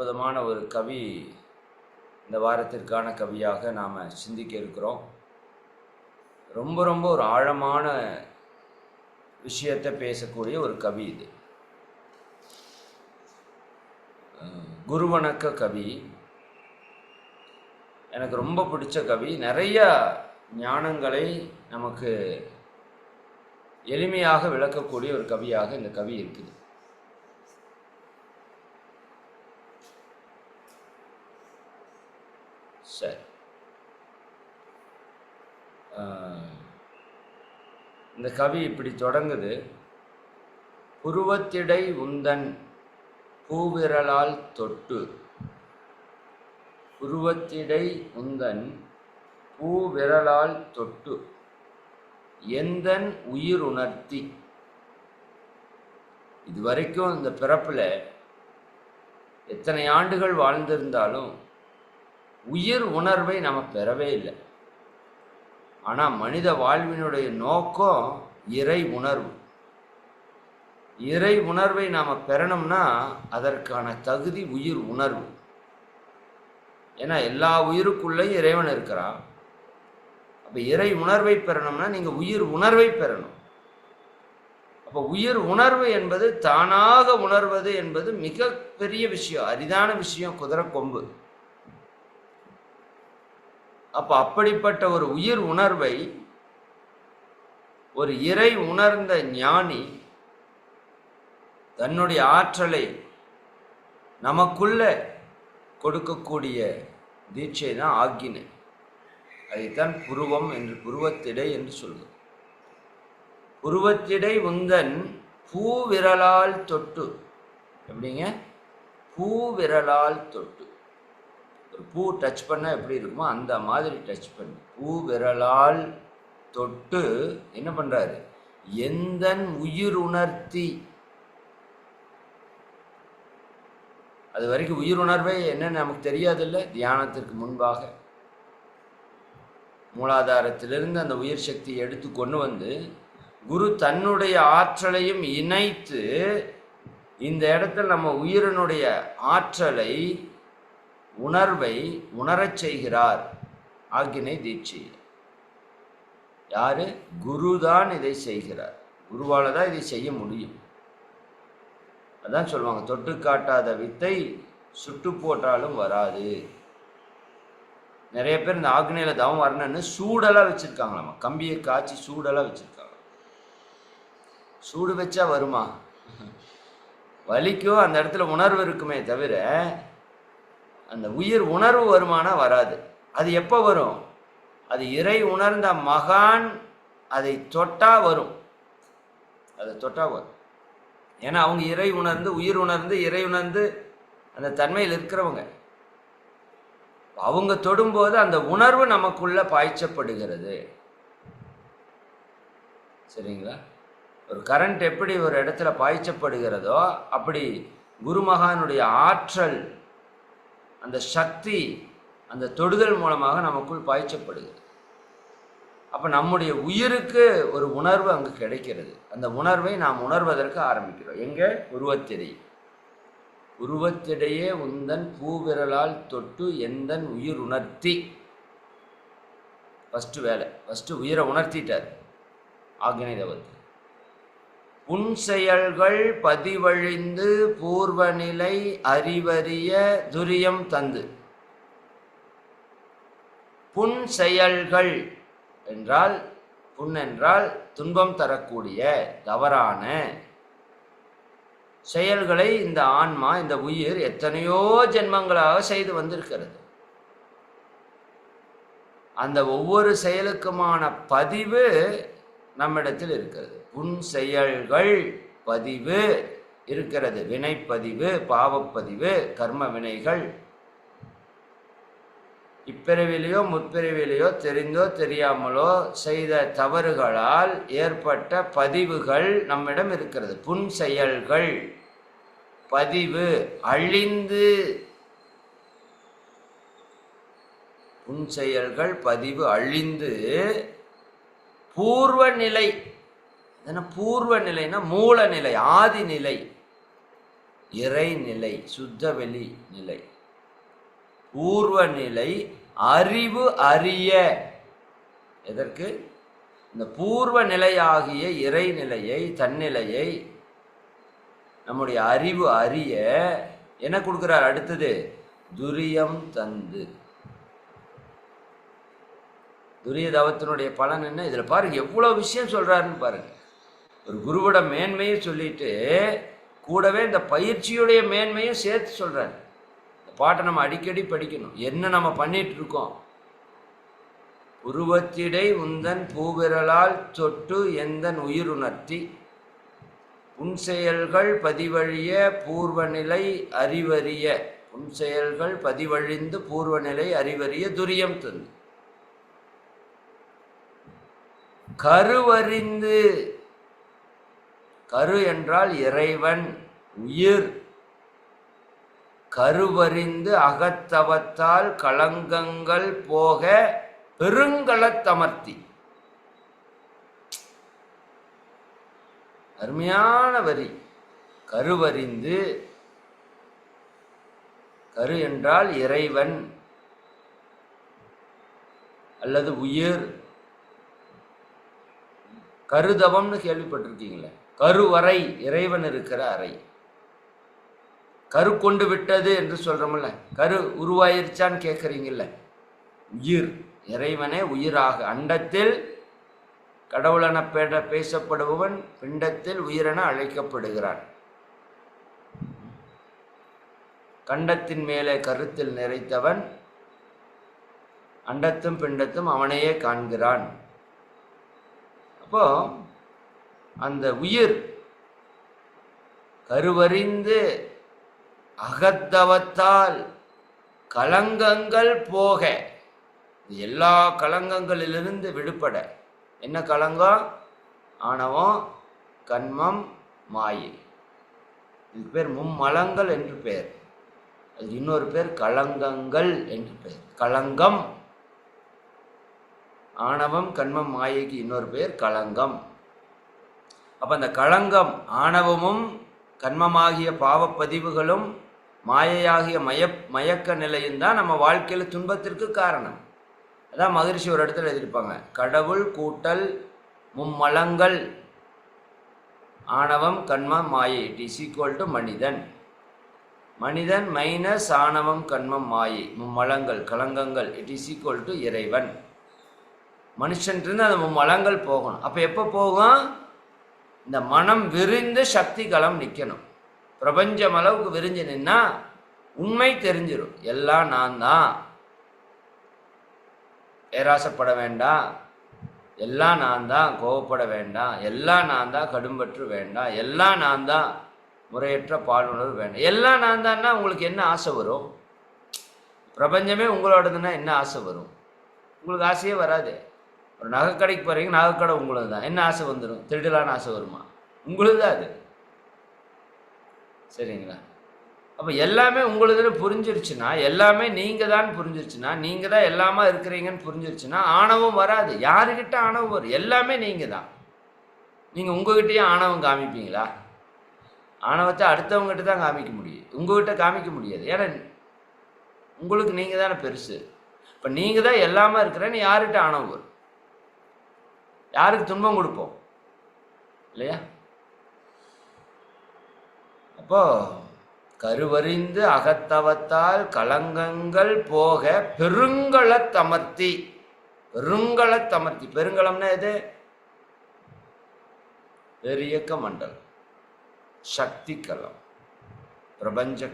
அற்புதமான ஒரு கவி இந்த வாரத்திற்கான கவியாக நாம் சிந்திக்க இருக்கிறோம். ரொம்ப ரொம்ப ஒரு ஆழமான விஷயத்தை பேசக்கூடிய ஒரு கவி இது. குருவணக்க கவி. எனக்கு ரொம்ப பிடிச்ச கவி. நிறைய ஞானங்களை நமக்கு எளிமையாக விளக்கக்கூடிய ஒரு கவியாக இந்த கவி இருக்குது சரி ஆஹ், இந்த கவி இப்படி தொடங்குது. புருவத்திடை உந்தன் பூவிரலால் தொட்டு புருவத்திடை உந்தன் பூவிரலால் தொட்டு எந்தன் உயிர் உணர்த்தி? இதுவரைக்கும் இந்த பிறப்பில் எத்தனை ஆண்டுகள் வாழ்ந்திருந்தாலும் உயிர் உணர்வை நம்ம பெறவே இல்லை. ஆனால் மனித வாழ்வினுடைய நோக்கம் இறை உணர்வு. இறை உணர்வை நாம் பெறணும்னா அதற்கான தகுதி உயிர் உணர்வு. ஏன்னா எல்லா உயிருக்குள்ளேயும் இறைவன் இருக்கிறான் அப்போ இறை உணர்வை பெறணும்னா நீங்கள் உயிர் உணர்வை பெறணும். அப்போ உயிர் உணர்வு என்பது தானாக உணர்வது என்பது மிக பெரிய விஷயம். அரிதான விஷயம் குதிரை கொம்பு. அப்போ அப்படிப்பட்ட ஒரு உயிர் உணர்வை ஒரு இறை உணர்ந்த ஞானி தன்னுடைய ஆற்றலை நமக்குள்ள கொடுக்கக்கூடிய தீட்சை தான் ஆக்கினை. அதைத்தான் புருவம் என்று புருவத்திடை என்று சொல்லுவோம் புருவத்திடை உந்தன் பூவிரலால் தொட்டு. எப்படிங்க? பூவிரலால் தொட்டு. ஒரு பூ டச் பண்ணால் எப்படி இருக்குமோ அந்த மாதிரி டச் பண்ணி. பூ விரலால் தொட்டு என்ன பண்ணுறாரு எந்தன் உயிர் உணர்த்தி? அது வரைக்கும் உயிர் உணர்வே என்னன்னு நமக்கு தெரியாதில்ல. தியானத்திற்கு முன்பாக. மூலாதாரத்திலிருந்து அந்த உயிர் சக்தியை எடுத்து கொண்டு வந்து குரு தன்னுடைய ஆற்றலையும் இணைத்து இந்த இடத்துல நம்ம உயிரினுடைய ஆற்றலை உணர்வை உணரச் செய்கிறார். ஆக்கினை தீட்சி. யாரு? குரு தான் இதை செய்கிறார். குருவால தான் இதை செய்ய முடியும். அதான் சொல்லுவாங்க தொட்டு காட்டாத வித்தை சுட்டு போட்டாலும் வராது. நிறைய பேர் இந்த ஆக்னையில தவம் வரணும்னு சூடெல்லாம் வச்சிருக்காங்களாமா? கம்பியை காய்ச்சி சூடெல்லாம் வச்சிருக்காங்க. சூடு வச்சா வருமா? வலிக்கும் அந்த இடத்துல உணர்வு இருக்குமே தவிர அந்த உயிர் உணர்வு வருமானம் வராது. அது எப்போ வரும்? அது இறை உணர்ந்த மகான் அதை தொட்டா வரும். அதை தொட்டா வரும். ஏன்னா அவங்க இறை உணர்ந்து உயிர் உணர்ந்து இறை உணர்ந்து அந்த தன்மையில் இருக்கிறவங்க. அவங்க தொடும்போது அந்த உணர்வு நமக்குள்ள பாய்ச்சப்படுகிறது. சரிங்களா? ஒரு கரண்ட் எப்படி ஒரு இடத்துல பாய்ச்சப்படுகிறதோ அப்படி குருமகானுடைய ஆற்றல் அந்த சக்தி அந்த தொடுதல் மூலமாக நமக்குள் பாய்ச்சப்படுகிறது அப்போ நம்முடைய உயிருக்கு ஒரு உணர்வு அங்கு கிடைக்கிறது. அந்த உணர்வை நாம் உணர்வதற்கு ஆரம்பிக்கிறோம். எங்கே? உருவத்திடை. உருவத்திடையே உந்தன் பூவிரலால் தொட்டு எந்தன் உயிர் உணர்த்தி. ஃபஸ்ட்டு வேலை. ஃபஸ்ட்டு உயிரை உணர்த்திட்டார். ஆக்னை உன் புன் செயல்கள் பதிவழிந்து பூர்வநிலை அறிவறிய துரியம் தந்து. புன் செயல்கள் என்றால் புண் என்றால் துன்பம் தரக்கூடிய தவறான செயல்களை இந்த ஆன்மா இந்த உயிர் எத்தனையோ ஜென்மங்களாக செய்து வந்திருக்கிறது. அந்த ஒவ்வொரு செயலுக்குமான பதிவு நம்மிடத்தில் இருக்கிறது. புன் செயல்கள் பதிவு இருக்கிறது. வினைப்பதிவு பாவப்பதிவு கர்ம வினைகள். இப்பிறவிலேயோ முற்பிறவிலேயோ தெரிந்தோ தெரியாமலோ செய்த தவறுகளால் ஏற்பட்ட பதிவுகள் நம்மிடம் இருக்கிறது. புன் செயல்கள் பதிவு அழிந்து புன் செயல்கள் பதிவு அழிந்து பூர்வ நிலை ஏன்னா பூர்வ நிலைனா மூல நிலை ஆதி நிலை இறைநிலை சுத்தவெளி நிலை. பூர்வ நிலை அறிவு அறிய. எதற்கு? இந்த பூர்வ நிலையாகிய இறைநிலையை தன்னிலையை நம்முடைய அறிவு அறிய என்ன கொடுக்குறார் அடுத்தது? துரியம் தந்து. துரிய தவத்தினுடைய பலன் என்ன? இதில் பாருங்க எவ்வளோ விஷயம் சொல்கிறாருன்னு பாருங்க. ஒரு குருவோட மேன்மையை சொல்லிட்டு கூடவே இந்த பயிற்சியுடைய மேன்மையும் சேர்த்து சொல்கிறார் இந்த பாட்டை நம்ம அடிக்கடி படிக்கணும். என்ன நம்ம பண்ணிட்டு இருக்கோம்? உருவத்திடை உந்தன் பூவிரலால் தொட்டு எந்தன் உயிருணர்த்தி? புன் செயல்கள் பதிவழிய பூர்வநிலை அறிவறிய. புன்செயல்கள் பதிவழிந்து பூர்வநிலை அறிவறிய துரியம் தந்து. கருவறிந்து கரு என்றால் இறைவன் உயிர். கருவறிந்து அகத்தவத்தால் களங்கங்கள் போக பெருங்கலத்தமர்த்தி அருமையான வரி. கருவறிந்து கரு என்றால் இறைவன் அல்லது உயிர். கருதவம்னு கேள்விப்பட்டிருக்கீங்களே. கருவறை இறைவன் இருக்கிற அறை. கரு கொண்டு விட்டது என்று சொல்றோம்ல கரு உருவாயிருச்சான்னு கேட்குறீங்கல்ல உயிர் இறைவனே உயிராக. அண்டத்தில் கடவுளென பேட பேசப்படுபவன் பிண்டத்தில் உயிரென அழைக்கப்படுகிறான். கண்டத்தின் மேலே கருத்தில் நிறைத்தவன் அண்டத்தும் பிண்டத்தும் அவனையே காண்கிறான். அப்போ அந்த உயிர் கருவறிந்து அகத்தவத்தால் கலங்கங்கள் போக எல்லா கலங்கங்களிலிருந்து விடுபட. என்ன கலங்கம்? ஆணவம் கண்மம் மாயை. இது பேர் மும்மலங்கள் என்று பெயர் அது இன்னொரு பேர் கலங்கங்கள் என்று பெயர் களங்கம் ஆணவம் கண்மம் மாயைக்கு இன்னொரு பேர் களங்கம் அப்போ அந்த களங்கம் ஆணவமும் கண்மமாகிய பாவப்பதிவுகளும் மாயையாகிய மய மயக்க நிலையும் தான் நம்ம வாழ்க்கையில் துன்பத்திற்கு காரணம். அதான் மகிழ்ச்சி ஒரு இடத்துல எழுதியிருப்பாங்க. கடவுள் கூட்டல் மும்மலங்கள் ஆணவம் கண்மம் மாயை. இட் இஸ் ஈக்குவல் டு மனிதன். மனிதன் மைனஸ் ஆணவம் கண்மம் மாயை. மும்மலங்கள் கலங்கங்கள் இட் இஸ் ஈக்குவல் டு இறைவன். மனுஷன்ட்டு அந்த மும்மலங்கள் போகணும். அப்போ எப்போ போகும்? இந்த மனம் விரிந்து சக்தி களம் நிற்கணும் பிரபஞ்சம் அளவுக்கு விரிஞ்சு நின்னா உண்மை தெரிஞ்சிடும் எல்லாம் நான் தான். பேராசப்பட வேண்டாம். எல்லாம் நான் தான். கோவப்பட வேண்டாம். எல்லாம் நான் தான். கடும்பற்று வேண்டாம். எல்லாம் நான் தான். முறையற்ற பாலுணர்வு வேண்டாம். எல்லாம் நான் தான்னா உங்களுக்கு என்ன ஆசை வரும்? பிரபஞ்சமே உங்களோடதுன்னா என்ன ஆசை வரும்? உங்களுக்கு ஆசையே வராது. ஒரு நகைக்கடைக்கு போகிறீங்க நகைக்கடை உங்களது தான் என்ன ஆசை வந்துடும் திருடலான்னு ஆசை வருமா? உங்களுது தான் அது. சரிங்களா? அப்போ எல்லாமே உங்களுதுன்னு புரிஞ்சிருச்சுன்னா எல்லாமே நீங்கள் தான் புரிஞ்சிருச்சுன்னா நீங்கள் தான் எல்லாமா இருக்கிறீங்கன்னு புரிஞ்சிருச்சுன்னா ஆணவம் வராது. யாருக்கிட்ட ஆணவம் வரும்? எல்லாமே நீங்கள் தான் நீங்கள் உங்ககிட்டயே ஆணவம் காமிப்பீங்களா? ஆணவத்தை அடுத்தவங்ககிட்ட தான் காமிக்க முடியும். உங்ககிட்ட காமிக்க முடியாது. ஏன்னா உங்களுக்கு நீங்கள் தானே பெருசு. இப்போ நீங்கள் தான் எல்லாமா இருக்கிறேன்னு யார்கிட்ட ஆணவம் வரும்? யாருக்கு துன்பம் கொடுப்போம்? இல்லையா? அப்போ கருவறிந்து அகத்தவத்தால் கலங்கங்கள் போக பெருங்கல தமர்த்தி பெருங்கல தமர்த்தி. பெருங்கலம்னா எது? பெரியக்க மண்டலம் சக்தி கலம் பிரபஞ்ச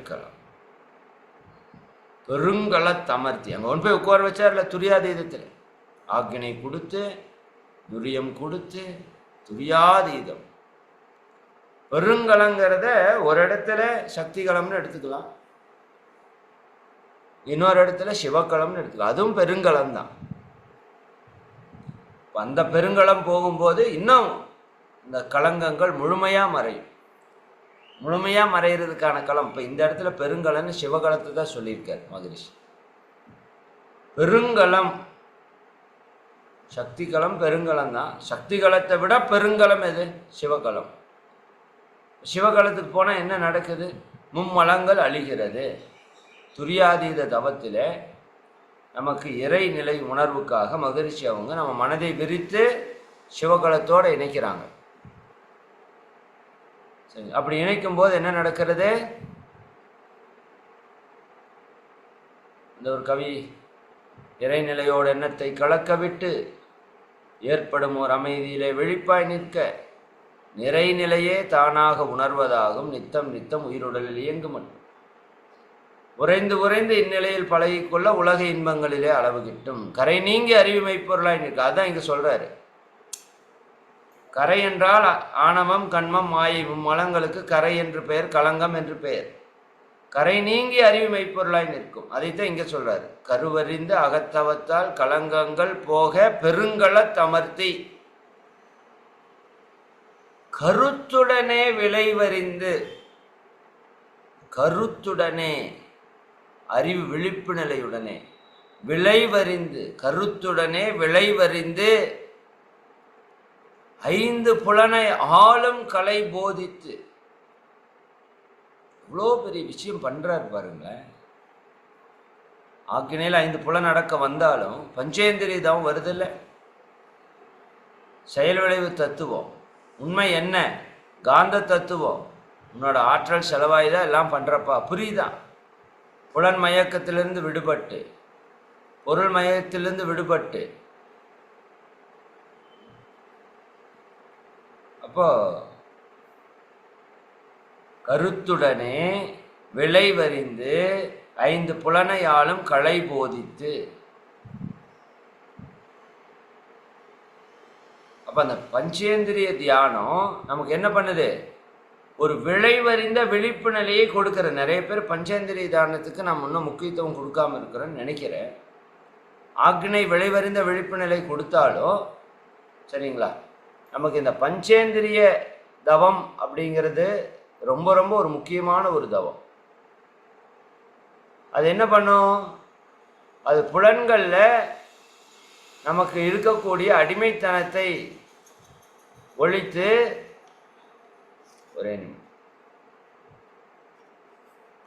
பெருங்கல தமர்த்தி. அங்கே கொண்டு போய் உட்கார வச்சார்ல துரியாதீதத்தில். ஆக்கினை கொடுத்து துரியம் கொடுத்து துரியாதீதம் பெருங்கலங்கிறத ஒரு இடத்துல சக்திகளம்னு எடுத்துக்கலாம். இன்னொரு இடத்துல சிவக்கலம்னு எடுத்துக்கலாம். அதுவும் பெருங்கலம் தான் அந்த பெருங்கலம் போகும்போது இன்னும் இந்த களங்கங்கள் முழுமையாக மறையும். முழுமையாக மறைகிறதுக்கான களம் இப்போ இந்த இடத்துல பெருங்கலன்னு சிவகலத்தை தான் சொல்லியிருக்கார் மகரிஷி. பெருங்கலம் சக்திகளம் பெருங்கலம் தான். சக்திகளத்தை விட பெருங்கலம் எது? சிவகலம். சிவகலத்துக்கு போனால் என்ன நடக்குது? மும்மலங்கள் அழிகிறது. துரியாதீத தவத்தில் நமக்கு இறை நிலை உணர்வுக்காக மகிழ்ச்சி அவங்க நம்ம மனதை விரித்து சிவகலத்தோடு இணைக்கிறாங்க. சரி அப்படி இணைக்கும் போது என்ன நடக்கிறது? இந்த ஒரு கவி இறைநிலையோட எண்ணத்தை கலக்கவிட்டு ஏற்படும் ஒரு அமைதியிலே விழிப்பாய் நிற்க நிறைநிலையே தானாக உணர்வதாகும். நித்தம் நித்தம் உயிருடலில் இயங்கும் உறைந்து உறைந்து இந்நிலையில் பழகிக்கொள்ள உலக இன்பங்களிலே அளவு கிட்டும். கரை நீங்கி அறிவுமை பொருளாய் நிற்க. அதான் இங்கே சொல்கிறாரு கரை என்றால் ஆணவம் கண்மம் மாயை மலங்களுக்கு கரை என்று பெயர் களங்கம் என்று பெயர். கரை நீங்கி அறிவு மெய்ப்பொருளாய் நிற்கும். அதைத்தான் இங்க சொல்றாரு. கருவறிந்து அகத்தவத்தால் களங்கங்கள் போக பெருங்கள தமர்த்தி. கருத்துடனே விளைவறிந்து கருத்துடனே அறிவு விழிப்பு நிலையுடனே விளைவறிந்து கருத்துடனே விளைவறிந்து ஐந்து புலனை ஆளும் கலை போதித்து இவ்வளோ பெரிய விஷயம் பண்ணுறாரு பாருங்களேன். ஆக்கினையில் ஐந்து புலன் நடக்க வந்தாலும் பஞ்சேந்திரி தான் வருதில்ல. செயல் விளைவு தத்துவம். உண்மை என்ன? காந்த தத்துவம். உன்னோட ஆற்றல் செலவாயுதா? எல்லாம் பண்ணுறப்பா புரியுதா? புலன் மயக்கத்திலிருந்து விடுபட்டு பொருள் மயக்கத்திலிருந்து விடுபட்டு. அப்போது கருத்துடனே விளைவறிந்து ஐந்து புலனையாலும் களை போதித்து அப்ப அந்த பஞ்சேந்திரிய தியானம் நமக்கு என்ன பண்ணுது? ஒரு விளைவறிந்த விழிப்பு நிலையை கொடுக்குற நிறைய பேர் பஞ்சேந்திரிய தியானத்துக்கு நம்ம இன்னும் முக்கியத்துவம் கொடுக்காம இருக்கிறோன்னு நினைக்கிறேன். ஆக்னை விளைவறிந்த விழிப்பு நிலை கொடுத்தாலும் சரிங்களா? நமக்கு இந்த பஞ்சேந்திரிய தவம் அப்படிங்கிறது ரொம்ப ரொம்ப ஒரு முக்கியமான ஒரு தவம். அது என்ன பண்ணும்? அது புலன்களில் நமக்கு இருக்கக்கூடிய அடிமைத்தனத்தை ஒழித்து ஒரே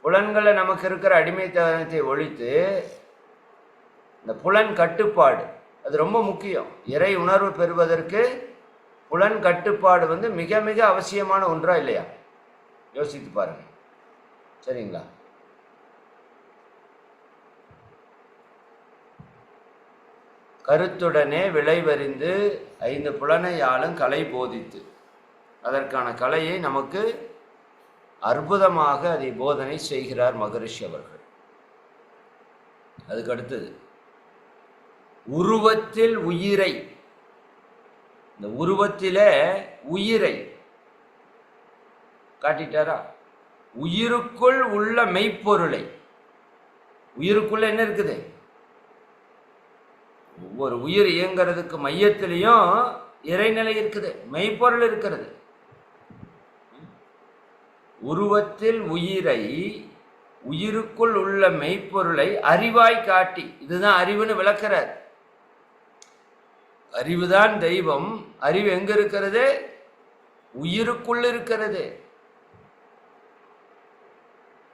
புலன்களில் நமக்கு இருக்கிற அடிமைத்தனத்தை ஒழித்து இந்த புலன் கட்டுப்பாடு அது ரொம்ப முக்கியம். இறை உணர்வு பெறுவதற்கு புலன் கட்டுப்பாடு வந்து மிக மிக அவசியமான ஒன்றா இல்லையா? யோசித்து பாருங்க. சரிங்களா? கருத்துடனே விளைவறிந்து ஐந்து புலனையாலும் கலை போதித்து அதற்கான கலையை நமக்கு அற்புதமாக அதை போதனை செய்கிறார் மகரிஷி அவர்கள். அதுக்கடுத்தது உருவத்தில் உயிரை இந்த உருவத்திலே உயிரை காட்டிட்டாரா? உயிருக்குள் உள்ள மெய்ப்பொருளை. உயிருக்குள்ள என்ன இருக்குது? ஒவ்வொரு உயிர் இயங்கிறதுக்கு மையத்திலையும் இறைநிலை இருக்குது மெய்ப்பொருள் இருக்கிறது. உருவத்தில் உயிரை உயிருக்குள் உள்ள மெய்ப்பொருளை அறிவாய் காட்டி இதுதான் அறிவுன்னு விளக்குறார். அறிவுதான் தெய்வம் அறிவு எங்க இருக்கிறது? உயிருக்குள் இருக்கிறது.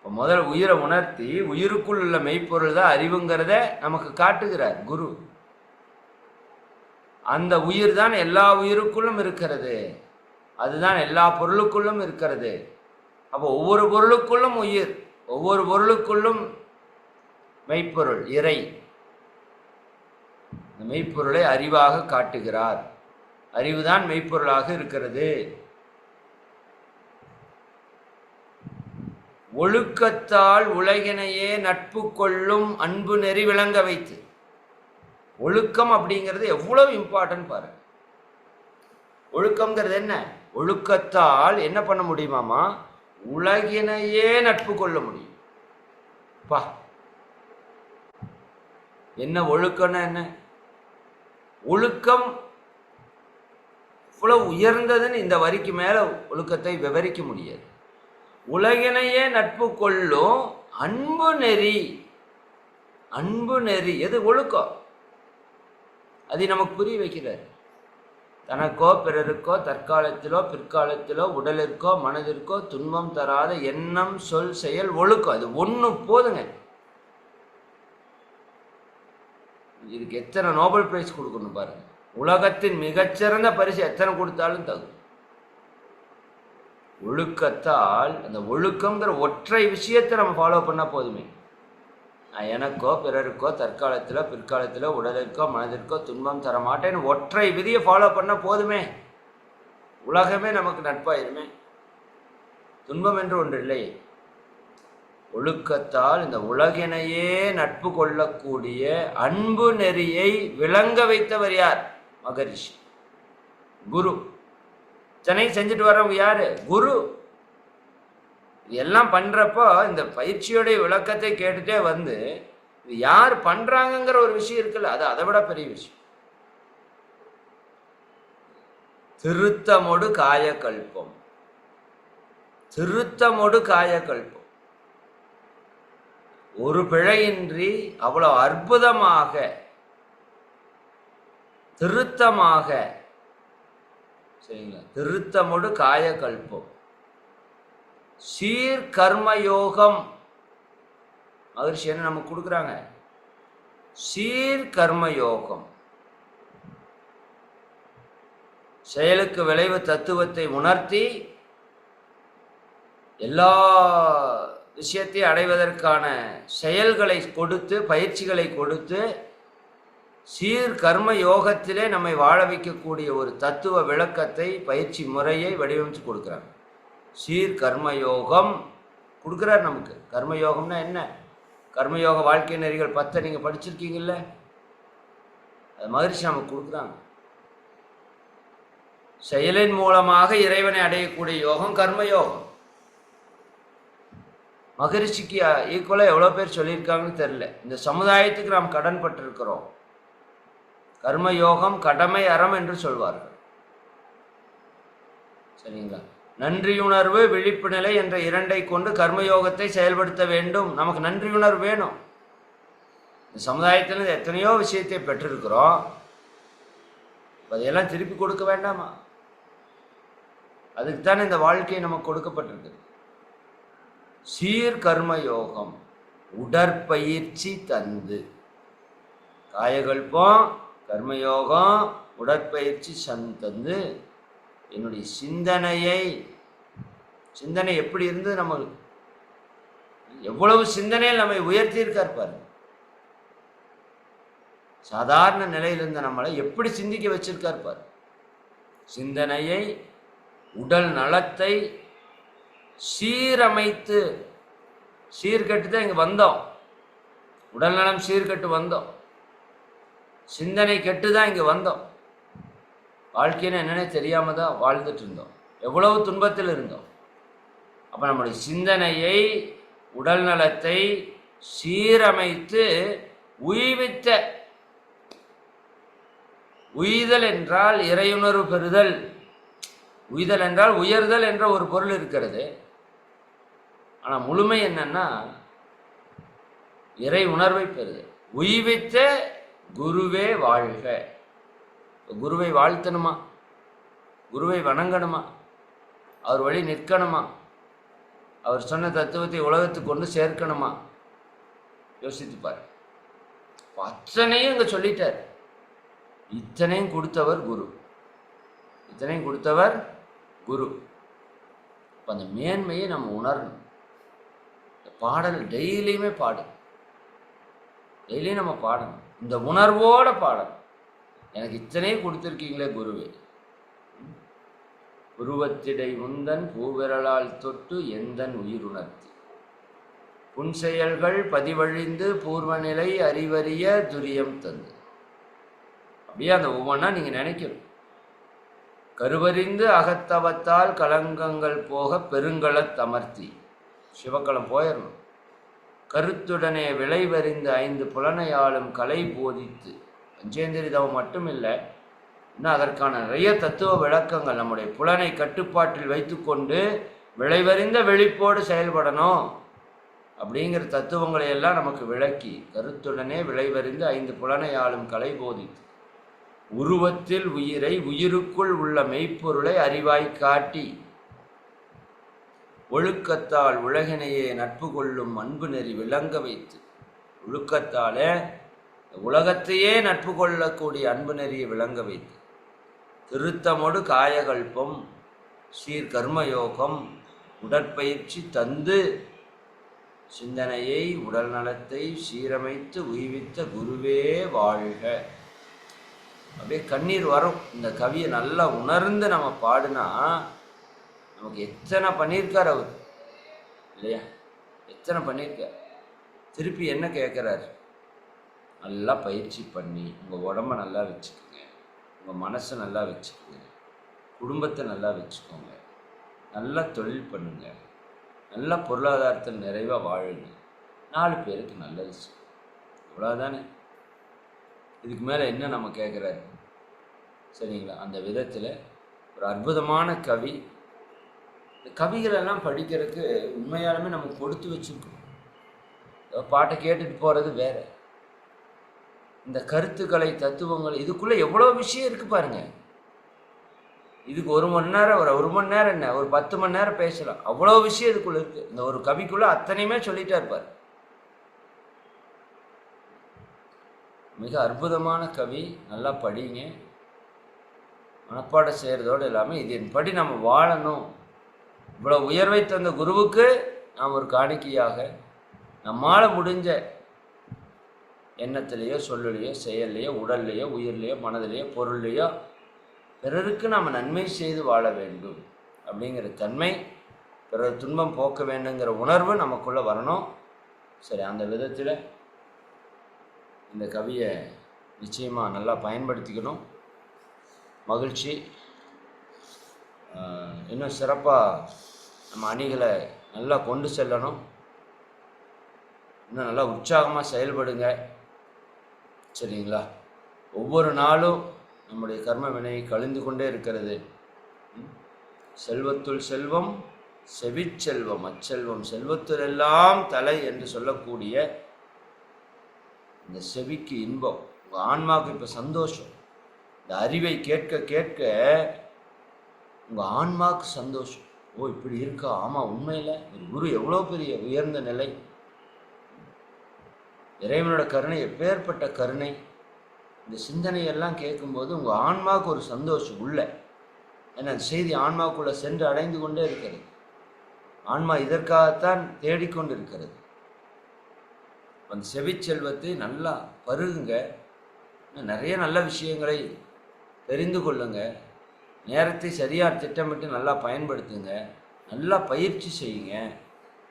இப்போ முதல்ல உயிரை உணர்த்தி உயிருக்குள் உள்ள மெய்ப்பொருள் தான் அறிவுங்கிறத நமக்கு காட்டுகிறார் குரு. அந்த உயிர் தான் எல்லா உயிருக்குள்ளும் இருக்கிறது. அதுதான் எல்லா பொருளுக்குள்ளும் இருக்கிறது. அப்போ ஒவ்வொரு பொருளுக்குள்ளும் உயிர் ஒவ்வொரு பொருளுக்குள்ளும் மெய்ப்பொருள் இறை. மெய்ப்பொருளை அறிவாக காட்டுகிறார். அறிவுதான் மெய்ப்பொருளாக இருக்கிறது. ஒழுக்கத்தால் உலகினையே நட்பு கொள்ளும் அன்பு நெறி விளங்க வைத்து. ஒழுக்கம் அப்படிங்கிறது எவ்வளவு இம்பார்ட்டன்ட் பாரு. ஒழுக்கம்ங்கிறது என்ன? ஒழுக்கத்தால் என்ன பண்ண முடியுமாமா? உலகினையே நட்பு கொள்ள முடியும். பா. என்ன ஒழுக்கம்னா என்ன? ஒழுக்கம் இவ்வளவு உயர்ந்ததுன்னு இந்த வரிக்கு மேலே ஒழுக்கத்தை விவரிக்க முடியாது. உலகினையே நட்பு கொள்ளும் அன்பு நெறி. அன்பு நெறி. எது? ஒழுக்கம் அதை நமக்கு புரிய வைக்கிறார். தனக்கோ பிறருக்கோ தற்காலத்திலோ பிற்காலத்திலோ உடலிற்கோ மனதிற்கோ துன்பம் தராத எண்ணம் சொல் செயல் ஒழுக்கம் அது ஒன்று போதுங்க. இதுக்கு எத்தனை நோபல் பிரைஸ் கொடுக்கணும் பாருங்க. உலகத்தின் மிகச்சிறந்த பரிசு எத்தனை கொடுத்தாலும் தகும் ஒழுக்கத்தால் அந்த ஒழுக்கங்கிற ஒற்றை விஷயத்தை நம்ம ஃபாலோ பண்ணால் போதுமே. எனக்கோ பிறருக்கோ தற்காலத்தில் பிற்காலத்தில் உடலிற்கோ மனதிற்கோ துன்பம் தர மாட்டேன்னு ஒற்றை விதியை ஃபாலோ பண்ணால் போதுமே. உலகமே நமக்கு நட்பாயிருமே. துன்பம் என்று ஒன்று இல்லை. ஒழுக்கத்தால் இந்த உலகினையே நட்பு கொள்ளக்கூடிய அன்பு நெறியை விளங்க வைத்தவர் யார்? மகரிஷி. குரு. சென்னை செஞ்சுட்டு வர்றவங்க யாரு? குரு. எல்லாம் பண்றப்போ இந்த பயிற்சியோடைய விளக்கத்தை கேட்டுட்டே வந்து இது யார் பண்ணுறாங்கங்கிற ஒரு விஷயம் இருக்குல்ல அது அதை விட பெரிய விஷயம். திருத்தமொடு காயக்கல்பம். திருத்தமொடு காயக்கல்பம். ஒரு பிழையின்றி அவ்வளவு அற்புதமாக திருத்தமாக சரிங்களா திருத்தமுடு காயக்கல்பம் சீர் கர்மயோகம் மகிழ்ச்சி என்ன நமக்கு கொடுக்குறாங்க? சீர் கர்மயோகம் செயலுக்கு விளைவு தத்துவத்தை உணர்த்தி எல்லா விஷயத்தையும் அடைவதற்கான செயல்களை கொடுத்து பயிற்சிகளை கொடுத்து சீர் கர்ம யோகத்திலே நம்மை வாழ வைக்கக்கூடிய ஒரு தத்துவ விளக்கத்தை பயிற்சி முறையை வடிவமைச்சு கொடுக்குறாங்க. சீர் கர்மயோகம் கொடுக்குறார் நமக்கு. கர்மயோகம்னா என்ன? கர்மயோக வாழ்க்கை நெறிகள் பத்தை நீங்கள் படிச்சிருக்கீங்கல்ல? அது மகிழ்ச்சி நமக்கு கொடுக்குறாங்க. செயலின் மூலமாக இறைவனை அடையக்கூடிய யோகம் கர்மயோகம். மகிழ்ச்சிக்கு ஈக்குவலாக எவ்வளோ பேர் சொல்லியிருக்காங்கன்னு தெரில இந்த சமுதாயத்துக்கு நாம் கடன் பட்டிருக்கிறோம் கர்மயோகம் கடமை அறம் என்று சொல்வார்கள். சரிங்களா? நன்றியுணர்வு விழிப்பு நிலை என்ற இரண்டை கொண்டு கர்மயோகத்தை செயல்படுத்த வேண்டும். நமக்கு நன்றியுணர்வு வேணும். இந்த சமுதாயத்தில் எத்தனையோ விஷயத்தை பெற்றிருக்கிறோம். அதையெல்லாம் திருப்பி கொடுக்க வேண்டாமா? அதுக்கு தானே இந்த வாழ்க்கை நமக்கு கொடுக்கப்பட்டிருக்கு சீர் கர்மயோகம் உடற்பயிற்சி தந்து. காயகல்பம் கர்மயோகம் உடற்பயிற்சி சந் தந்து என்னுடைய சிந்தனையை சிந்தனை எப்படி இருந்து நம்ம எவ்வளவு சிந்தனையில் நம்மை உயர்த்தியிருக்கார் பாருங்க. சாதாரண நிலையிலிருந்து நம்மளை எப்படி சிந்திக்க வச்சிருக்கார் பாரு. சிந்தனையை உடல் நலத்தை சீரமைத்து சீர்கட்டு தான் இங்கே வந்தோம். உடல் நலம் சீர்கட்டு வந்தோம். சிந்தனை கெட்டு தான் இங்கே வந்தோம். வாழ்க்கைன்னு என்னென்னே தெரியாமல் தான் வாழ்ந்துட்டு இருந்தோம். எவ்வளவு துன்பத்தில் இருந்தோம். அப்போ நம்முடைய சிந்தனையை உடல் நலத்தை சீரமைத்து உய்வித்த உய்தல் என்றால் இறையுணர்வு பெறுதல். உய்தல் என்றால் உயர்தல் என்ற ஒரு பொருள் இருக்கிறது. ஆனால் முழுமை என்னன்னா இறை உணர்வை பெறுதல் உய்வித்த குருவே வாழ்க. குருவை வாழ்த்தணுமா? குருவை வணங்கணுமா? அவர் வழி நிற்கணுமா? அவர் சொன்ன தத்துவத்தை உலகத்துக்கு கொண்டு சேர்க்கணுமா? யோசித்துப்பார் அத்தனையும் இங்கே சொல்லிட்டார். இத்தனையும் கொடுத்தவர் குரு. இத்தனையும் கொடுத்தவர் குரு. அந்த மேன்மையை நம்ம உணரணும். இந்த பாடல் டெய்லியுமே பாடு டெய்லியும் நம்ம பாடணும். இந்த உணர்வோட பாடல். எனக்கு இத்தனையும் கொடுத்துருக்கீங்களே குருவே. உருவத்திடை உந்தன் பூவிரலால் தொட்டு எந்தன் உயிருணர்த்தி. புன்செயல்கள் பதிவழிந்து பூர்வநிலை அறிவறிய துரியம் தந்து. அப்படியே அந்த ஒவ்வொன்றா நீங்கள் நினைக்கணும். கருவறிந்து அகத்தவத்தால் கலங்கங்கள் போக பெருங்கலத் அமர்த்தி சிவக்கலம் போயிடணும் கருத்துடனே விளைவறிந்து ஐந்து புலனையாளும் கலை போதித்து பஞ்சேந்திரிதவம் மட்டும் இல்லை இன்னும் அதற்கான நிறைய தத்துவ விளக்கங்கள் நம்முடைய புலனை கட்டுப்பாட்டில் வைத்துக்கொண்டு விளைவறிந்த வெளிப்போடு செயல்படணும் அப்படிங்கிற தத்துவங்களை எல்லாம் நமக்கு விளக்கி கருத்துடனே விளைவறிந்து ஐந்து புலனை ஆளும் கலை போதித்து உருவத்தில் உயிரை உயிருக்குள் உள்ள மெய்ப்பொருளை அறிவாய் காட்டி ஒழுக்கத்தால் உலகினையே நட்பு கொள்ளும் அன்பு நெறி விளங்க வைத்து. ஒழுக்கத்தாலே உலகத்தையே நட்பு கொள்ளக்கூடிய அன்பு நெறியை விளங்க வைத்து. திருத்தமொடு காயகல்பம் சீர் கர்மயோகம் உடற்பயிற்சி தந்து சிந்தனையை உடல் நலத்தை சீரமைத்து உய்வித்த குருவே வாழ்க. அப்படியே கண்ணீர் வரும். இந்த கவியை நல்லா உணர்ந்து நம்ம பாடினா நமக்கு எத்தனை பண்ணியிருக்கார் அவர்? இல்லையா? எத்தனை பண்ணியிருக்கார்? திருப்பி என்ன கேட்குறாரு? நல்லா பயிற்சி பண்ணி உங்கள் உடம்ப நல்லா வச்சுக்கோங்க. உங்கள் மனசை நல்லா வச்சுக்கோங்க. குடும்பத்தை நல்லா வச்சுக்கோங்க. நல்லா தொழில் பண்ணுங்க. நல்ல பொருளாதாரத்தில் நிறைவாக வாழுங்க. நாலு பேருக்கு நல்லது செய்யுங்க. இவ்வளோதானே இதுக்கு மேலே என்ன நம்ம கேட்குறாரு? சரிங்களா? அந்த விதத்தில் ஒரு அற்புதமான கவி கவிகளெல்லாம் படிக்கிறதுக்கு உண்மையாலுமே நம்ம கொடுத்து வச்சுருக்கோம். பாட்டை கேட்டுட்டு போகிறது வேறு. இந்த கருத்துக்களை தத்துவங்கள் இதுக்குள்ளே எவ்வளோ விஷயம் இருக்குது பாருங்க. இதுக்கு ஒரு மணி நேரம் ஒரு ஒரு மணி நேரம் என்ன? ஒரு பத்து மணி நேரம் பேசலாம். அவ்வளோ விஷயம் இதுக்குள்ளே இருக்குது இந்த ஒரு கவிக்குள்ளே அத்தனையுமே சொல்லிட்டே இருப்பார் மிக அற்புதமான கவி. நல்லா படிங்க. மனப்பாடம் செய்கிறதோடு இல்லாமல் இதன்படி நம்ம வாழணும். இவ்வளோ உயர்வை தந்த குருவுக்கு நாம் ஒரு காணிக்கையாக நம்மால் முடிஞ்ச எண்ணத்திலேயோ சொல்லலையோ செயல்லையோ உடல்லையோ உயிர்லையோ மனதிலையோ பொருள்லையோ பிறருக்கு நாம் நன்மை செய்து வாழ வேண்டும் அப்படிங்கிற தன்மை பிறர் துன்பம் போக்க வேண்டுங்கிற உணர்வு நமக்குள்ளே வரணும். சரி அந்த விதத்தில் இந்த கவியை நிச்சயமாக நல்லா பயன்படுத்திக்கணும். மகிழ்ச்சி. இன்னும் சிறப்பாக நம்ம அணிகளை நல்லா கொண்டு செல்லணும். இன்னும் நல்லா உற்சாகமாக செயல்படுங்க. சரிங்களா? ஒவ்வொரு நாளும் நம்முடைய கர்ம வினை கழிந்து கொண்டே இருக்கிறது. செல்வத்துள் செல்வம் செவிச்செல்வம் அச்செல்வம். செல்வத்துலெல்லாம் தலை என்று சொல்லக்கூடிய இந்த செவிக்கு இன்பம் உங்கள் ஆன்மாவுக்கு இப்போ சந்தோஷம். இந்த அறிவை கேட்க கேட்க உங்கள் ஆன்மாவுக்கு சந்தோஷம். ஓ இப்படி இருக்கா? ஆமாம் உண்மையில் ஒரு குரு எவ்வளோ பெரிய உயர்ந்த நிலை. இறைவனோட கருணை எப்பேற்பட்ட கருணை. இந்த சிந்தனையெல்லாம் கேட்கும்போது உங்கள் ஆன்மாவுக்கு ஒரு சந்தோஷம் உள்ள. ஏன்னா அந்த செய்தி ஆன்மாவுக்குள்ளே சென்று அடைந்து கொண்டே இருக்கிறது. ஆன்மா இதற்காகத்தான் தேடிக்கொண்டு இருக்கிறது அந்த செவிச்செல்வத்தை நல்லா பருகுங்க. நிறைய நல்ல விஷயங்களை தெரிந்து கொள்ளுங்கள் நேரத்தை சரியாக திட்டமிட்டு நல்லா பயன்படுத்துங்க. நல்லா பயிற்சி செய்யுங்க.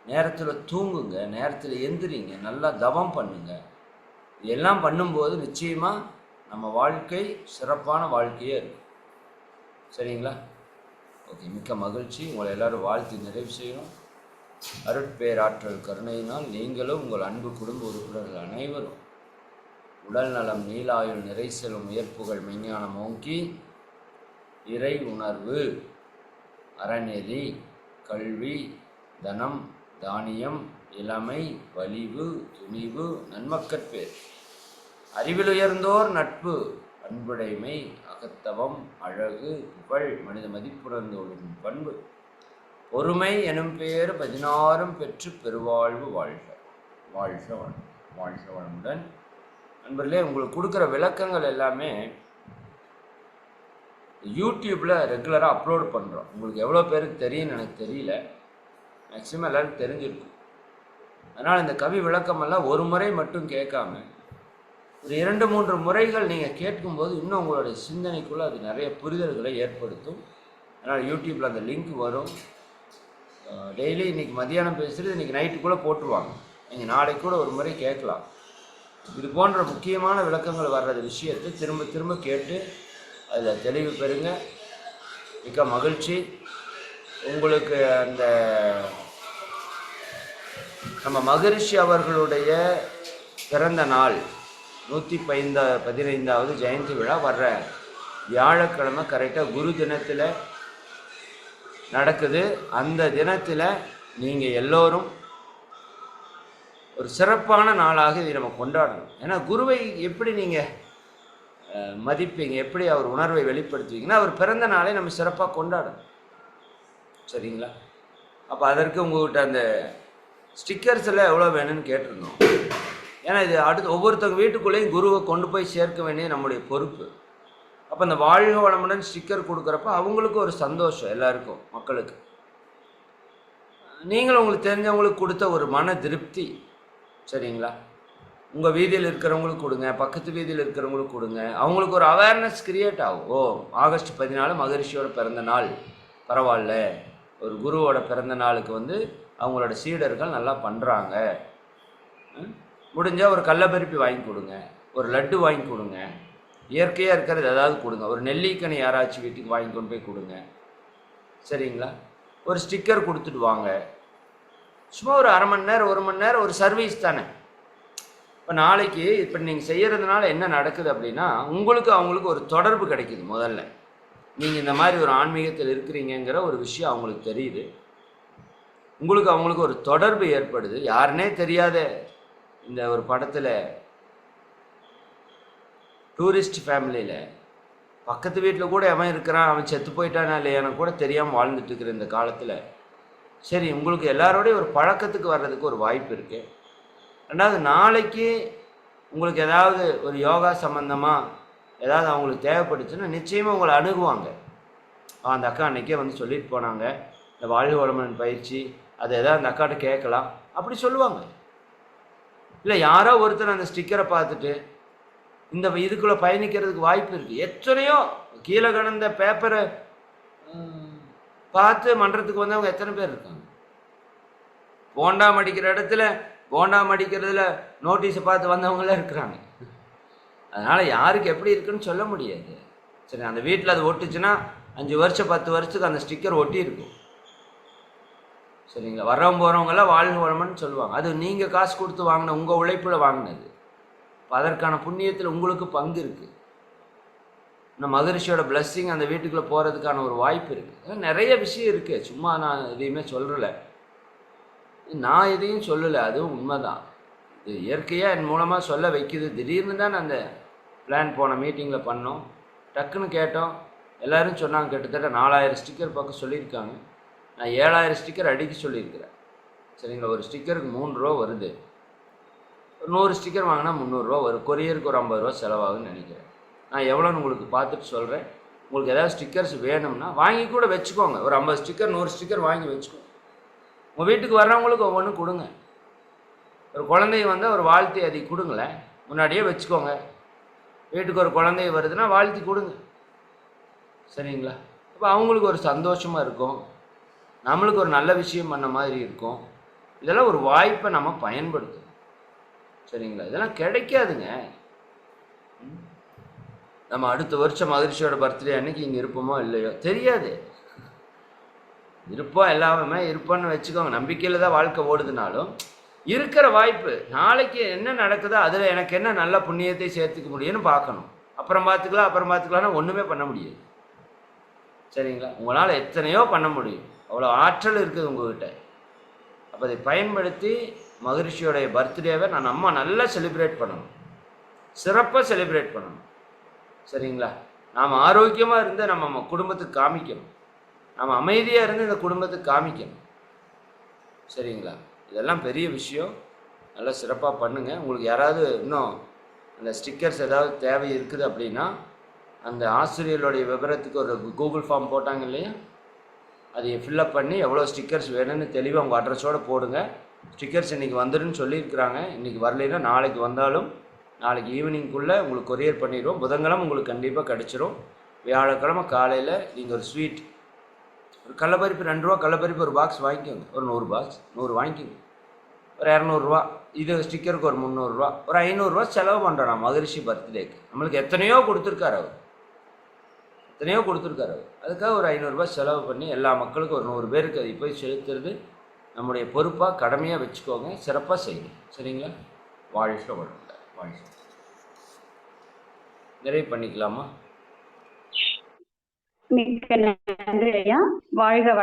நேரத்தில் தூங்குங்க. நேரத்தில் எந்திரிங்க. நல்லா தவம் பண்ணுங்க. இதெல்லாம் பண்ணும்போது நிச்சயமாக நம்ம வாழ்க்கை சிறப்பான வாழ்க்கையே இருக்கும். சரிங்களா? ஓகே. மிக்க மகிழ்ச்சி. உங்களை எல்லாரும் வாழ்த்து நிறைவு செய்யணும் அருட்பேராற்றல் கருணையினால் நீங்களும் உங்கள் அன்பு குடும்ப உறுப்பினர்கள் அனைவரும் உடல் நலம் நீலாயுள் நிறை செல்லும் உயர்ப்புகள் மெஞ்ஞானம் ஓங்கி இறை உணர்வு அறநெறி கல்வி தனம் தானியம் இளமை வலிவு துணிவு நன்மக்கற்பேர் அறிவில் உயர்ந்தோர் நட்பு அன்புடைமை அகத்தவம் அழகு புகழ் மனித மதிப்புணர்ந்தோடும் பண்பு. பொறுமை எனும் பெயர் பதினாறும் பெற்று பெருவாழ்வு வாழ்க. வாழ்க வளம் வாழ்க வளமுடன். நண்பர்களே உங்களுக்கு கொடுக்குற விளக்கங்கள் எல்லாமே யூடியூப்பில் ரெகுலராக அப்லோட் பண்ணுறோம் உங்களுக்கு எவ்வளோ பேருக்கு தெரியும்னு எனக்கு தெரியல. மேக்ஸிமம் எல்லோரும் தெரிஞ்சிருக்கும். அதனால் இந்த கவி விளக்கமெல்லாம் ஒரு முறை மட்டும் கேட்காம ஒரு இரண்டு மூன்று முறைகள் நீங்கள் கேட்கும்போது இன்னும் உங்களுடைய சிந்தனைக்குள்ளே அது நிறைய புரிதல்களை ஏற்படுத்தும். அதனால் யூடியூப்பில் அந்த லிங்க் வரும். டெய்லி இன்றைக்கி மதியானம் பேசுகிறது இன்றைக்கி நைட்டுக்குள்ளே போட்டுருவாங்க. நீங்கள் நாளைக்கு கூட ஒரு முறை கேட்கலாம். இது போன்ற முக்கியமான விளக்கங்கள் வர்றது விஷயத்தை திரும்ப திரும்ப கேட்டு அதில் தெளிவு பெறுங்க. மிக்க மகிழ்ச்சி. உங்களுக்கு அந்த நம்ம மகரிஷி அவர்களுடைய பிறந்த நாள் நூற்றி பைந்த பதினைந்தாவது ஜெயந்தி விழா வர்ற வியாழக்கிழமை கரெக்டாக குரு தினத்தில் நடக்குது. அந்த தினத்தில் நீங்கள் எல்லோரும் ஒரு சிறப்பான நாளாக இதை நம்ம கொண்டாடணும். ஏன்னா குருவை எப்படி நீங்கள் மதிப்பீங்க. எப்படி அவர் உணர்வை வெளிப்படுத்துவீங்கன்னா அவர் பிறந்த நாளை நம்ம சிறப்பாக கொண்டாடணும். சரிங்களா? அப்போ அதற்கு உங்கள்கிட்ட அந்த ஸ்டிக்கர்ஸ் எல்லாம் எவ்வளோ வேணும்னு கேட்டிருந்தோம். ஏன்னா இது அடுத்து ஒவ்வொருத்தவங்க வீட்டுக்குள்ளேயும் குருவை கொண்டு போய் சேர்க்க வேண்டிய நம்முடைய பொறுப்பு. அப்போ அந்த வாழ்க வளமுடன் ஸ்டிக்கர் கொடுக்குறப்ப அவங்களுக்கும் ஒரு சந்தோஷம் எல்லாருக்கும் மக்களுக்கு. நீங்களும் உங்களுக்கு தெரிஞ்சவங்களுக்கு கொடுத்த ஒரு மன திருப்தி. சரிங்களா? உங்கள் வீதியில் இருக்கிறவங்களுக்கு கொடுங்க பக்கத்து வீதியில் இருக்கிறவங்களுக்கு கொடுங்க. அவங்களுக்கு ஒரு அவேர்னஸ் கிரியேட் ஆகும். ஓ ஆகஸ்ட் பதினாலு மகரிஷியோட பிறந்த நாள். பரவாயில்ல. ஒரு குருவோட பிறந்த நாளுக்கு வந்து அவங்களோட சீடர்கள் நல்லா பண்ணுறாங்க முடிஞ்சால் ஒரு கள்ளப்பருப்பி வாங்கி கொடுங்க. ஒரு லட்டு வாங்கி கொடுங்க. இயற்கையாக இருக்கிறது ஏதாவது கொடுங்க. ஒரு நெல்லிக்கனி யாராச்சும் வீட்டுக்கு வாங்கி கொண்டு போய் கொடுங்க. சரிங்களா? ஒரு ஸ்டிக்கர் கொடுத்துட்டு வாங்க. சும்மா ஒரு அரை மணி நேரம் ஒரு மணி நேரம் ஒரு சர்வீஸ் தானே. இப்போ நாளைக்கு இப்போ நீங்கள் செய்கிறதுனால என்ன நடக்குது அப்படின்னா உங்களுக்கு அவங்களுக்கு ஒரு தொடர்பு கிடைக்குது முதல்ல. நீங்கள் இந்த மாதிரி ஒரு ஆன்மீகத்தில் இருக்கிறீங்கங்கிற ஒரு விஷயம் அவங்களுக்கு தெரியுது. உங்களுக்கு அவங்களுக்கு ஒரு தொடர்பு ஏற்படுது. யாருனே தெரியாத இந்த ஒரு படத்தில் டூரிஸ்ட் ஃபேமிலியில் பக்கத்து வீட்டில் கூட அவன் இருக்கிறான் அவன் செத்து போயிட்டானா இல்லையானு கூட தெரியாமல் வாழ்ந்துட்டு இருக்கிற இந்த காலத்தில் சரி உங்களுக்கு எல்லாரோடையும் ஒரு பழக்கத்துக்கு வர்றதுக்கு ஒரு வாய்ப்பு இருக்குது ரெண்டாவது நாளைக்கு உங்களுக்கு ஏதாவது ஒரு யோகா சம்மந்தமாக ஏதாவது அவங்களுக்கு தேவைப்பட்டுச்சுன்னா நிச்சயமாக உங்களை அணுகுவாங்க. அந்த அக்கா அன்றைக்கே வந்து சொல்லிட்டு போனாங்க. இந்த வாழ்வு வளமன் பயிற்சி அதை எதாவது அந்த அக்காட்ட கேட்கலாம். அப்படி சொல்லுவாங்க. இல்லை யாரோ ஒருத்தர் அந்த ஸ்டிக்கரை பார்த்துட்டு இந்த இதுக்குள்ளே பயணிக்கிறதுக்கு வாய்ப்பு இருக்குது எத்தனையோ கீழே கடந்த பேப்பரை பார்த்து மன்றத்துக்கு வந்தவங்க எத்தனை பேர் இருக்காங்க? போண்டா மடிக்கிற இடத்துல போண்டாம் அடிக்கிறதுல நோட்டீஸை பார்த்து வந்தவங்களாம் இருக்கிறாங்க. அதனால் யாருக்கு எப்படி இருக்குன்னு சொல்ல முடியாது. சரி அந்த வீட்டில் அது ஒட்டுச்சுன்னா அஞ்சு வருஷம் பத்து வருஷத்துக்கு அந்த ஸ்டிக்கர் ஒட்டி இருக்கும் சரிங்களா? வரவங்க போகிறவங்கெல்லாம் வாழ்க வளமன்னு சொல்லுவாங்க. அது நீங்கள் காசு கொடுத்து வாங்கின உங்கள் உழைப்பில் வாங்கினது. இப்போ அதற்கான புண்ணியத்தில் உங்களுக்கு பங்கு இருக்குது இந்த மகரிஷியோட பிளஸ்ஸிங் அந்த வீட்டுக்குள்ளே போகிறதுக்கான ஒரு வாய்ப்பு இருக்குது நிறைய விஷயம் இருக்குது சும்மா நான் எதையுமே சொல்கிறல நான் எதையும் சொல்லலை அதுவும் உண்மைதான். இது இயற்கையாக என் மூலமாக சொல்ல வைக்குது. திடீர்னு தான் அந்த பிளான் போன மீட்டிங்கில் பண்ணோம். டக்குன்னு கேட்டோம். எல்லோரும் சொன்னாங்க கிட்டத்தட்ட நாலாயிரம் ஸ்டிக்கர் பக்கம் சொல்லியிருக்காங்க. நான் ஏழாயிரம் ஸ்டிக்கர் அடிக்க சொல்லியிருக்கிறேன். சரிங்களா? ஒரு ஸ்டிக்கருக்கு மூணு ரூபா வருது. ஒரு நூறு ஸ்டிக்கர் வாங்கினா முந்நூறுரூவா வரும். கொரியருக்கு ஒரு ஐம்பது ரூபா செலவாகும்னு நினைக்கிறேன். நான் எவ்வளோன்னு உங்களுக்கு பார்த்துட்டு சொல்கிறேன் உங்களுக்கு ஏதாவது ஸ்டிக்கர்ஸ் வேணும்னா வாங்கி கூட வச்சுக்கோங்க. ஒரு ஐம்பது ஸ்டிக்கர் நூறு ஸ்டிக்கர் வாங்கி வச்சுக்கோங்க. உங்கள் வீட்டுக்கு வர்றவங்களுக்கு ஒவ்வொன்றும் கொடுங்க. ஒரு குழந்தைய வந்து ஒரு வாழ்த்தி அதை கொடுங்களேன் முன்னாடியே வச்சுக்கோங்க. வீட்டுக்கு ஒரு குழந்தை வருதுன்னா வாழ்த்தி கொடுங்க. சரிங்களா? அப்போ அவங்களுக்கு ஒரு சந்தோஷமாக இருக்கும். நம்மளுக்கு ஒரு நல்ல விஷயம் பண்ண மாதிரி இருக்கும். இதெல்லாம் ஒரு வாய்ப்பை நம்ம பயன்படுத்தணும். சரிங்களா? இதெல்லாம் கிடைக்காதுங்க. நம்ம அடுத்த வருஷம் மகிழ்ச்சியோட பர்த்டே அன்னைக்கு இங்கே இருப்போமோ இல்லையோ? தெரியாது. இருப்போம் எல்லாமே இருப்போம்னு வச்சுக்கோங்க. நம்பிக்கையில் தான் வாழ்க்கை ஓடுதுனாலும் இருக்கிற வாய்ப்பு நாளைக்கு என்ன நடக்குதோ அதில் எனக்கு என்ன நல்ல புண்ணியத்தை சேர்த்துக்க முடியும்னு பார்க்கணும். அப்புறம் பார்த்துக்கலாம் அப்புறம் பார்த்துக்கலாம்னா ஒன்றுமே பண்ண முடியாது. சரிங்களா? உங்களால் எத்தனையோ பண்ண முடியும். அவ்வளோ ஆற்றல் இருக்குது உங்ககிட்ட. அப்போ அதை பயன்படுத்தி மகிழ்ச்சியோடைய பர்த்டேவை நான் நம்ம நல்லா செலிப்ரேட் பண்ணணும். சிறப்பாக செலிப்ரேட் பண்ணணும். சரிங்களா? நாம் ஆரோக்கியமாக இருந்து நம்ம நம்ம குடும்பத்துக்கு காமிக்கணும். நம்ம அமைதியாக இருந்து இந்த குடும்பத்துக்கு காமிக்கணும். சரிங்களா? இதெல்லாம் பெரிய விஷயம். நல்லா சிறப்பாக பண்ணுங்கள் உங்களுக்கு யாராவது இன்னும் அந்த ஸ்டிக்கர்ஸ் ஏதாவது தேவை இருக்குது அப்படின்னா அந்த ஆசிரியர்களுடைய விவரத்துக்கு ஒரு கூகுள் ஃபார்ம் போட்டாங்க இல்லையா? அதை ஃபில்லப் பண்ணி எவ்வளோ ஸ்டிக்கர்ஸ் வேணும்னு தெளிவாக உங்கள் அட்ரஸோடு போடுங்க. ஸ்டிக்கர்ஸ் இன்றைக்கி வந்துருன்னு சொல்லியிருக்கிறாங்க. இன்றைக்கி வரலைன்னா நாளைக்கு வந்தாலும் நாளைக்கு ஈவினிங்குள்ளே உங்களுக்கு கொரியர் பண்ணிடுவோம். புதன்கிழமை உங்களுக்கு கண்டிப்பாக கிடச்சிரும். வியாழக்கிழமை காலையில் நீங்கள் ஒரு ஸ்வீட் ஒரு கடலப்பருப்பு ரெண்டு ரூபா கடலப்பருப்பு ஒரு பாக்ஸ் வாங்கிக்கோங்க. ஒரு நூறு பாக்ஸ் நூறு வாங்கிக்கோங்க. ஒரு இரநூறுவா இது ஸ்டிக்கருக்கு ஒரு முந்நூறுரூவா ஒரு ஐநூறுரூவா செலவு பண்ணுறோம் நான் மகரிஷி பர்த்டேக்கு. நம்மளுக்கு எத்தனையோ கொடுத்துருக்காரு அவர். எத்தனையோ கொடுத்துருக்காரு அவர். அதுக்காக ஒரு ஐநூறுரூவா செலவு பண்ணி எல்லா மக்களுக்கும் ஒரு நூறு பேருக்கு அதை போய் செலுத்துறது நம்முடைய பொறுப்பாக கடமையாக வச்சுக்கோங்க சிறப்பாக செய்யணும் சரிங்களா? வாழ்க்கை வளர்ந்த வாழ்க்கை நிறைய பண்ணிக்கலாமா? மிக்க நன்றி ஐயா வாழ்க